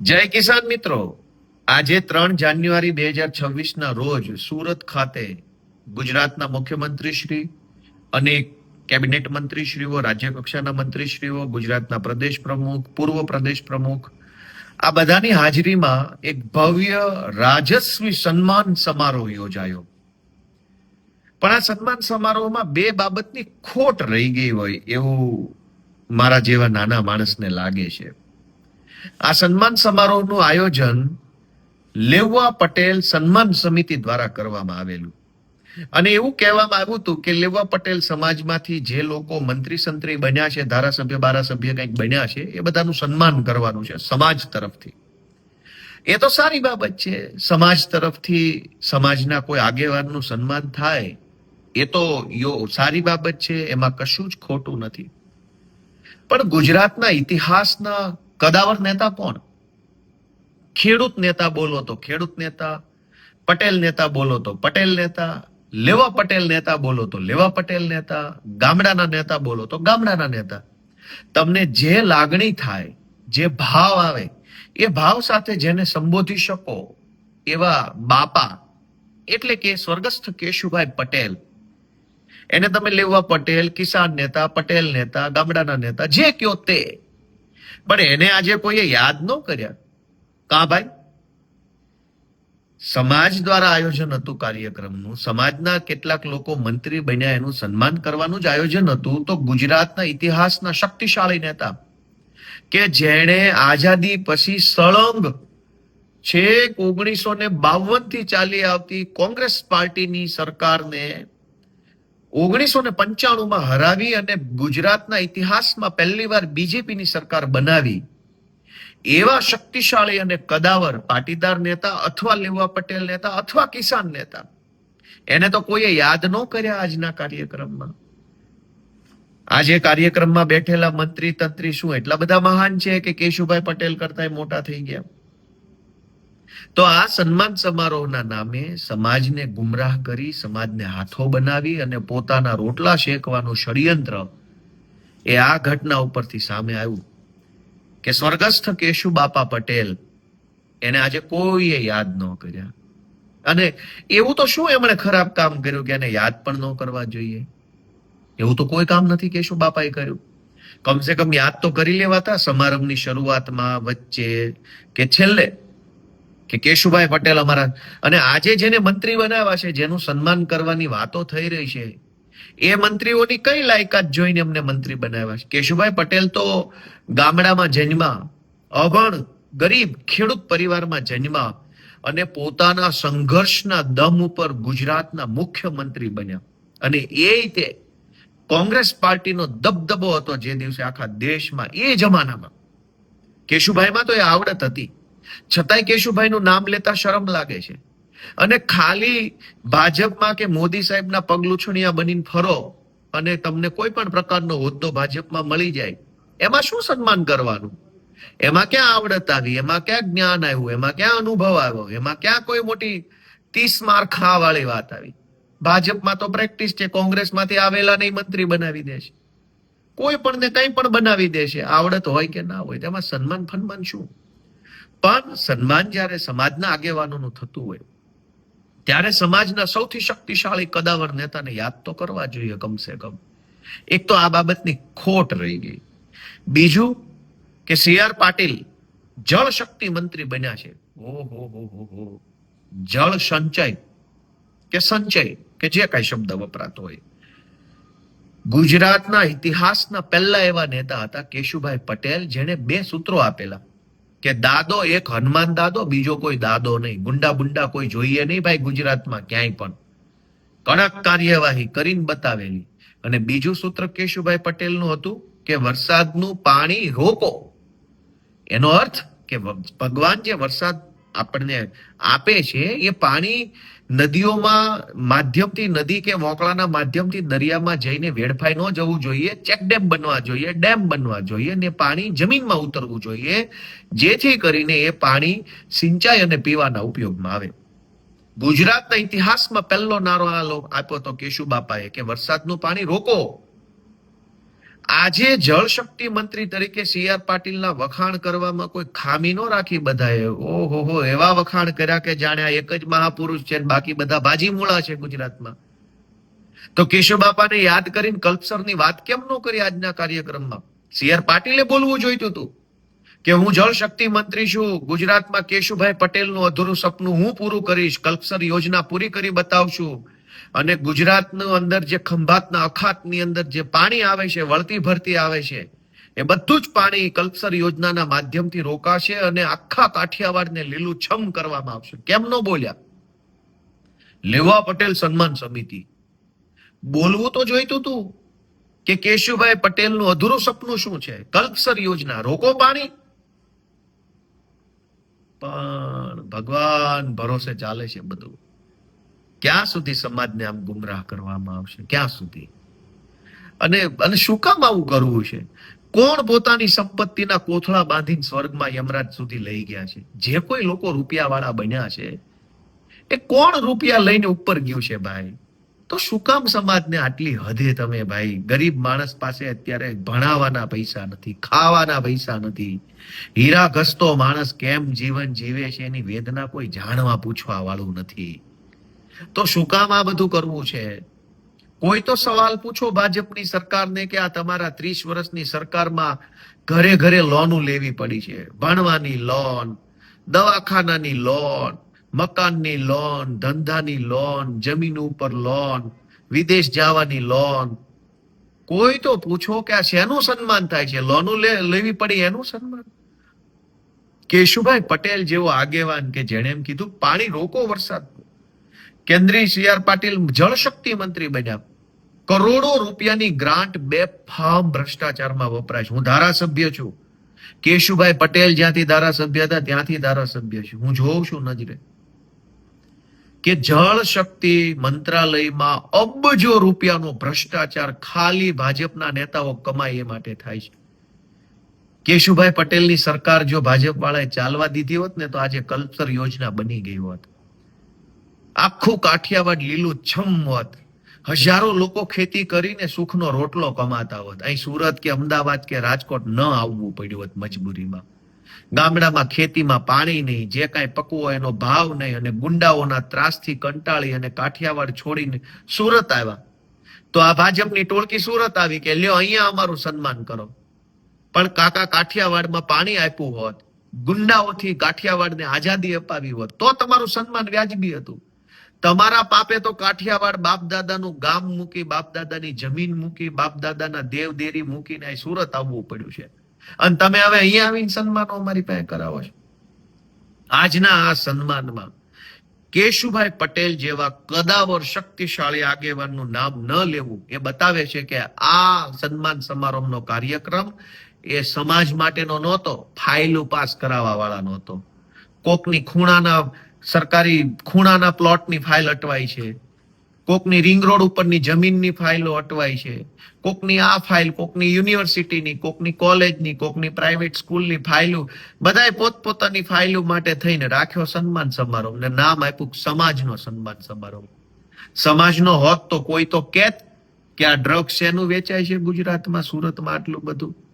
જય કિસાન મિત્રો. આજે ત્રણ જાન્યુઆરી બે હજાર છવ્વીસ ના રોજ સુરત ખાતે ગુજરાતના મુખ્યમંત્રી શ્રી અનેક કેબિનેટ મંત્રીશ્રીઓ રાજ્ય કક્ષાના મંત્રીશ્રીઓ, ગુજરાતના પ્રદેશ પ્રમુખ, પૂર્વ પ્રદેશ પ્રમુખ આ બધાની હાજરીમાં એક ભવ્ય રાજસ્વી સન્માન સમારોહ યોજાયો. પણ આ સન્માન સમારોહમાં બે બાબતની ખોટ રહી ગઈ હોય એવું મારા જેવા નાના માણસને લાગે છે. આ સન્માન સમારોહનું આયોજન લેવા પટેલ સન્માન સમિતિ દ્વારા કરવામાં આવેલું. અને એવું કહેવામાં આવ્યું હતું કે લેવા પટેલ સમાજમાંથી જે લોકો મંત્રી સંત્રી બન્યા છે, ધારાસભ્ય, બારાસભ્ય કંઈક બન્યા છે, એ બધાનું સન્માન કરવાનું છે સમાજ તરફથી. એ તો સારી બાબત છે. સમાજ તરફથી સમાજના કોઈ આગેવાનનું સન્માન થાય, એ તો યો સારી બાબત છે, એમાં કશું જ ખોટું નથી. પણ ગુજરાતના ઇતિહાસના કદાવર નેતા કોણ? ખેડૂત નેતા બોલો તો ખેડૂત નેતા, પટેલ નેતા બોલો તો પટેલ નેતા, લેવા પટેલ નેતા બોલો તો લેવા પટેલ નેતા, ગામડાના નેતા બોલો તો ગામડાના નેતા. તમને જે લાગણી થાય, જે ભાવ આવે, એ ભાવ સાથે જેને સંબોધી શકો એવા બાપા, એટલે કે સ્વર્ગસ્થ કેશુભાઈ પટેલ. એને તમે લેવા પટેલ, કિસાન નેતા, પટેલ નેતા, ગામડાના નેતા, જે કયો તે પણ એને આજે કોઈએ યાદ ન કર્યા. કા ભાઈ? સમાજ દ્વારા આયોજન હતું કાર્યક્રમનું. સમાજના કેટલાક લોકો મંત્રી બન્યા, એનું સન્માન કરવાનું જ આયોજન હતું. તો ગુજરાતના ઇતિહાસના શક્તિશાળી નેતા કે જેણે આઝાદી પછી સળંગ છેક ઓગણીસો ને બાવનથી ચાલી આવતી કોંગ્રેસ પાર્ટીની સરકારને ઓગણીસો ને પંચાણું માં હરાવી અને ગુજરાતના ઇતિહાસમાં પહેલી વાર બીજેપીની સરકાર બનાવી. એવા શક્તિશાળી અને કદાવર પાટીદાર નેતા અથવા લેવા પટેલ નેતા અથવા કિસાન નેતા. એને તો કોઈએ યાદ ન કર્યા આજના કાર્યક્રમમાં. આજે કાર્યક્રમમાં બેઠેલા મંત્રી તંત્રી શું એટલા બધા મહાન છે કે કેશુભાઈ પટેલ કરતા મોટા થઈ ગયા? તો આ સન્માન સમારોહના નામે સમાજને ગુમરાહ કરી, સમાજને હાથો બનાવી અને પોતાના રોટલા શેકવાનું ષડયંત્ર એ આ ઘટના ઉપરથી સામે આવ્યું કે સ્વર્ગસ્થ કેશુ બાપા પટેલ એને આજે કોઈએ યાદ ન કર્યા. અને એવું તો શું એમણે ખરાબ કામ કર્યું કે એને યાદ પણ ન કરવા જોઈએ? એવું તો કોઈ કામ નથી કેશુ બાપાએ કર્યું. કમસે કમ યાદ તો કરી લેવાતા સમારંભની શરૂઆતમાં વચ્ચે કે છેલ્લે કે કેશુભાઈ પટેલ અમારા અને આજે જેને મંત્રી બનાવ્યા છે, જેનું સન્માન કરવાની વાતો થઈ રહી છે, એ મંત્રીઓની કઈ લાયકાત જોઈને અમને મંત્રી બનાવ્યા છે? કેશુભાઈ પટેલ તો ગામડામાં જન્મા અભણ ગરીબ ખેડૂત પરિવારમાં જન્મા અને પોતાના સંઘર્ષના દમ ઉપર ગુજરાતના મુખ્યમંત્રી બન્યા. અને એ રીતે કોંગ્રેસ પાર્ટીનો દબદબો હતો જે દિવસે આખા દેશમાં, એ જમાનામાં. કેશુભાઈમાં તો એ આવડત હતી. છતાંય કેશુભાઈનું નામ લેતા શરમ લાગે છે. અને ખાલી ભાજપમાં કે મોદી સાહેબના પગલુછણિયા બનીને ફરો અને તમને કોઈ પણ પ્રકારનો હોદ્દો ભાજપમાં મળી જાય, એમાં શું સન્માન કરવાનું? એમાં ક્યાં આવડત આવી? એમાં ક્યાં જ્ઞાન આવ્યું? એમાં ક્યાં અનુભવ આવ્યો? એમાં ક્યાં કોઈ મોટી ત્રીસ માર ખા વાળી વાત આવી? ભાજપમાં તો પ્રેક્ટિસ છે, કોંગ્રેસમાંથી આવેલા નહીં મંત્રી બનાવી દે છે. કોઈ પણ ને કંઈ પણ બનાવી દે છે, આવડત હોય કે ના હોય, તેમાં સન્માન ફન્માન શું? પણ સન્માન જ્યારે સમાજના આગેવાનોનું થતું હોય, ત્યારે સમાજના સૌથી શક્તિશાળી કદાવર નેતાને યાદ તો કરવા જોઈએ કમસે કમ. એક તો આ બાબતની ખોટ રહી ગઈ. બીજું કે સી આર પાટીલ જળ શક્તિ મંત્રી બન્યા છે. ઓહો હો હો હો. જળ સંચય કે સંચય કે જે કઈ શબ્દ વપરાતો હોય. ગુજરાતના ઇતિહાસના પહેલા એવા નેતા હતા કેશુભાઈ પટેલ, જેણે બે સૂત્રો આપેલા. કે દાદો એક હનુમાન દાદો, બીજો કોઈ દાદો નહીં. ગુંડા બુંડા કોઈ જોઈએ નહીં ભાઈ ગુજરાતમાં ક્યાંય પણ. કડક કાર્યવાહી કરીને બતાવેલી. અને બીજું સૂત્ર કેશુભાઈ પટેલનું હતું કે વરસાદનું પાણી રોકો. એનો અર્થ કે ભગવાન જે વરસાદ આપણને આપે છે, એ પાણી નદીઓમાં માધ્યમથી નદી કે મોકળાના માધ્યમથી દરિયામાં જઈને વેડફાઈ ન જવું જોઈએ, ચેક ડેમ બનવા જોઈએ, ડેમ બનવા જોઈએ ને પાણી જમીનમાં ઉતરવું જોઈએ, જેથી કરીને એ પાણી સિંચાઈ અને પીવાના ઉપયોગમાં આવે. ગુજરાતના ઇતિહાસમાં પહેલો નારો આ આપ્યો તો કેશુ બાપાએ કે વરસાદનું પાણી રોકો. આજે જળશક્તિ મંત્રી તરીકે સી આર પાટીલના વખાણ કરવામાં કોઈ ખામી ન રાખી બધાએ? ઓહો હો, એવા વખાણ કર્યા કે જાણે આ એક જ મહાપુરુષ છે બાકી બધા બાજી મૂળા છે ગુજરાતમાં. તો કેશવ બાપાને યાદ કરીને કલ્પસરની વાત કેમ ન કરી આજના કાર્યક્રમમાં? સી આર પાટીલે બોલવું જોઈતું હતું કે હું જળ શક્તિ મંત્રી છું, ગુજરાતમાં કેશુભાઈ પટેલનું અધૂરું સપનું હું પૂરું કરીશ, કલ્પસર યોજના પૂરી કરી બતાવશું. અને ગુજરાતનું અંદર જે ખંભાતના અખાતની અંદર જે પાણી આવે છે, વળતી ભરતી આવે છે, એ બધું જ પાણી કલ્પસર યોજનાના માધ્યમથી રોકાશે અને આખા કાઠિયાવાડને લીલુંછમ કરવામાં આવશે. કેમ ન બોલ્યા? લેવા પટેલ સન્માન સમિતિ. બોલવું તો જોઈતું તું કે કેશુભાઈ પટેલનું અધૂરું સપનું શું છે? કલ્પસર યોજના. રોકો પાણી? પણ ભગવાન ભરોસે ચાલે છે બધું. ક્યાં સુધી સમાજને આમ ગુમરાહ કરવામાં આવશે? ક્યાં સુધી? અને અને શું કામ આવું કરવું છે? કોણ પોતાની સંપત્તિના કોથળા બાંધીને સ્વર્ગમાં યમરાજ સુધી લઈ ગયા છે? જે કોઈ લોકો રૂપિયા વાળા બન્યા છે, એ કોણ રૂપિયા લઈને ઉપર ગયું છે ભાઈ? તો શું કામ સમાજને આટલી હદે તમે ભાઈ? ગરીબ માણસ પાસે અત્યારે ભણાવવાના પૈસા નથી, ખાવાના પૈસા નથી. હીરા ઘસતો માણસ કેમ જીવન જીવે છે એની વેદના કોઈ જાણવા પૂછવા વાળું નથી. તો શું કામ આ બધું કરવું છે? કોઈ તો સવાલ પૂછો ભાજપની સરકારને કે આ તમારા ત્રીસ વર્ષની સરકારમાં ઘરે ઘરે લોનું લેવી પડી છે. ભણવાની લોન, દવાખાનાની લોન, મકાનની લોન, ધંધાની લોન, જમીન ઉપર લોન, વિદેશ જવાની લોન. કોઈ તો પૂછો કે આ શેનું સન્માન થાય છે? લોનું લેવી પડી એનું સન્માન? કેશુભાઈ પટેલ જેવો આગેવાન કે જેણે એમ કીધું, પાણી રોકો વરસાદ કેન્દ્રીય સી આર પાટીલ જળશક્તિ મંત્રી બન્યા. કરોડો રૂપિયાની ગ્રાન્ટ બે ફામ ભ્રષ્ટાચારમાં વપરાય છે. હું ધારાસભ્ય છું. કેશુભાઈ પટેલ જ્યાંથી ધારાસભ્ય હતા, ત્યાંથી ધારાસભ્ય છું. હું જોઉં છું નજરે કે જળ શક્તિ મંત્રાલયમાં અબજો રૂપિયાનો ભ્રષ્ટાચાર ખાલી ભાજપના નેતાઓ કમાય એ માટે થાય છે. કેશુભાઈ પટેલની સરકાર જો ભાજપ વાળાએ ચાલવા દીધી હોત ને તો આજે કલ્પસર યોજના બની ગઈ હોત. આખું કાઠિયાવાડ લીલું છમ હોત હજારો લોકો ખેતી કરીને સુખનો રોટલો કમાતા હોત. અહીં સુરત કે અમદાવાદ કે રાજકોટ ન આવવું પડ્યું હોત મજબૂરીમાં. ગામડામાં ખેતીમાં પાણી નહીં, જે કાંઈ પકવો એનો ભાવ નહીં અને ગુંડાઓના ત્રાસથી કંટાળી અને કાઠિયાવાડ છોડીને સુરત આવ્યા. તો આ ભાજપની ટોળકી સુરત આવી કે લ્યો અહીંયા અમારું સન્માન કરો. પણ કાકા કાઠિયાવાડમાં પાણી આપ્યું હોત, ગુંડાઓથી કાઠિયાવાડને આઝાદી અપાવી હોત, તો તમારું સન્માન વ્યાજબી હતું. તમારા પાપે તો કાઠિયાવાડ બાપ દાદાનું ગામ મૂકી બાપ દાદાની જમીન મૂકી બાપ દાદાના દેવ મૂકીને અહીં સુરત આવવું પડ્યું છે. અને તમે હવે અહીંયા આવીને સન્માનો અમારી પાસે કરાવો છો. આજના આ સન્માનમાં કેશુભાઈ પટેલ જેવા કદાવર શક્તિશાળી આગેવાનનું નામ ન લેવું એ બતાવે છે કે આ સન્માન સમારોહનો કાર્યક્રમ એ સમાજ માટેનો નહોતો, ફાઇલો પાસ કરાવવા વાળા નહોતો કોકની ખૂણાના સરકારી ખૂણાના પ્લોટની ફાઇલ અટવાઈ છે. કોકની રિંગ રોડ ઉપરની જમીનની ફાઇલો અટવાઈ છે. કોકની આ ફાઇલ, કોકની યુનિવર્સિટીની, કોકની કોલેજની, કોકની પ્રાઇવેટ સ્કૂલની ફાઇલો, બધાએ પોતપોતાની ફાઇલો માટે થઈને રાખ્યો સન્માન સમારોહ. ને નામ આપ્યું સમાજનો સન્માન સમારોહ. સમાજનો હોત તો કોઈ તો કેત કે આ ડ્રગ્સ શેનું વેચાય છે ગુજરાતમાં, સુરતમાં આટલું બધું?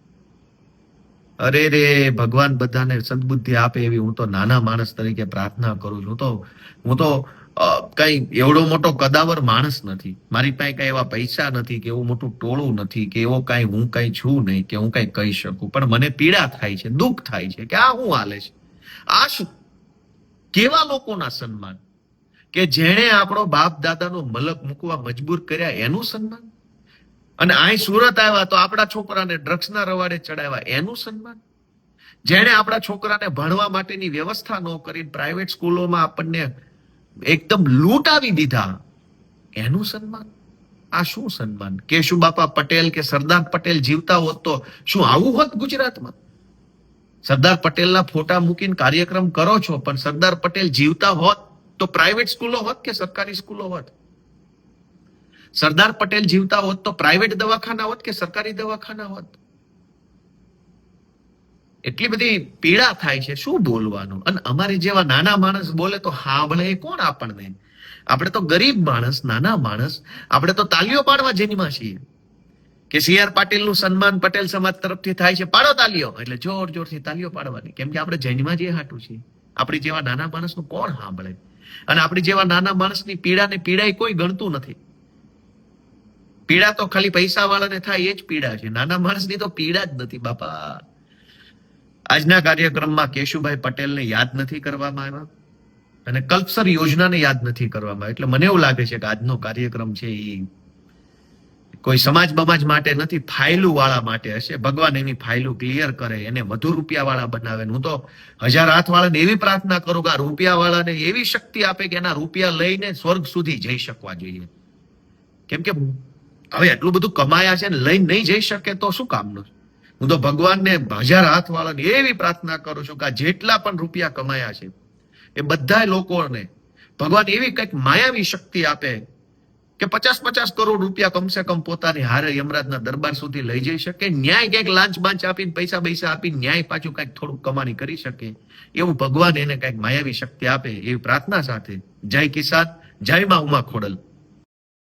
અરે રે, ભગવાન બધાને સદબુદ્ધિ આપે એવી હું તો નાના માણસ તરીકે પ્રાર્થના કરું છું. તો, હું તો કઈ એવડો મોટો કદાવર માણસ નથી. મારી પાસે કઈ એવા પૈસા નથી કે એવું મોટું ટોળું નથી કે એવો કઈ હું કઈ છું નહીં કે હું કઈ કહી શકું. પણ મને પીડા થાય છે, દુઃખ થાય છે કે આ શું હાલે છે? આ શું? કેવા લોકોના સન્માન? કે જેણે આપણો બાપ દાદાનો મલક મૂકવા મજબૂર કર્યા એનું સન્માન? અને અહીં સુરત આવ્યા તો આપણા છોકરાને ડ્રગ્સના રવાડે ચડાવ્યા. એનું સન્માન? જેણે આપણા છોકરાને ભણવા માટેની વ્યવસ્થા ન કરી પ્રાઇવેટ સ્કૂલોમાં આપણને એકદમ લૂંટાવી દીધા. એનું સન્માન? આ શું સન્માન? કેશુબાપા પટેલ કે સરદાર પટેલ જીવતા હોત તો શું આવું હોત ગુજરાતમાં? સરદાર પટેલના ફોટા મૂકીને કાર્યક્રમ કરો છો, પણ સરદાર પટેલ જીવતા હોત તો પ્રાઇવેટ સ્કૂલો હોત કે સરકારી સ્કૂલો હોત? સરદાર પટેલ જીવતા હોત તો પ્રાઇવેટ દવાખાના હોત કે સરકારી દવાખાના હોત? એટલી બધી પીડા થાય છે. શું બોલવાનું? અને અમારે જેવા નાના માણસ બોલે તો હાંભળે કોણ આપણને? આપણે તો ગરીબ માણસ, નાના માણસ. આપણે તો તાલીઓ પાડવા જેનીમાં છીએ. કે સી આર પાટીલનું સન્માન પટેલ સમાજ તરફથી થાય છે. પાડો તાલીઓ. એટલે જોર જોરથી તાલીઓ પાડવાની. કેમ કે આપણે જૈનમાં જે હાટું છીએ. આપણી જેવા નાના માણસનું કોણ સાંભળે અને આપણી જેવા નાના માણસની પીડાને એ કોઈ ગણતું નથી. પીડા તો ખાલી પૈસા વાળાને થાય, એ જ પીડા છે. નાના માણસની તો પીડા જ નથી, બાપા. આજના કાર્યક્રમમાં કેશુભાઈ પટેલને યાદ નથી કરવામાં આવ્યા અને કલ્પસર યોજનાને યાદ નથી કરવામાં એટલે મને એવું લાગે છે કે આજનો કાર્યક્રમ છે એ કોઈ સમાજ બમાજ માટે નથી ફાઇલું વાળા માટે હશે. ભગવાન એની ફાઇલું ક્લિયર કરે, એને વધુ રૂપિયા વાળા બનાવે. હું તો હજાર હાથ વાળાને એવી પ્રાર્થના કરું કે આ રૂપિયા વાળાને એવી શક્તિ આપે કે એના રૂપિયા લઈને સ્વર્ગ સુધી જઈ શકવા જોઈએ. કેમ કે હવે એટલું બધું કમાયા છે ને લઈને નહીં જઈ શકે તો શું કામનું હું તો ભગવાનને હજાર હાથ વાળાને એવી પ્રાર્થના કરું છું કે આ જેટલા પણ રૂપિયા કમાયા છે, એ બધા લોકોને ભગવાન એવી કંઈક માયાવી શક્તિ આપે કે પચાસ પચાસ કરોડ રૂપિયા કમસે કમ પોતાની હારે યમરાજના દરબાર સુધી લઈ જઈ શકે, ન્યાય ક્યાંક લાંચ બાંચ આપીને પૈસા પૈસા આપીને ન્યાય પાછું કંઈક થોડુંક કમાણી કરી શકે, એવું ભગવાન એને કંઈક માયાવી શક્તિ આપે એવી પ્રાર્થના સાથે. જય કિસાન, જય માં ઉમા ખોડલ.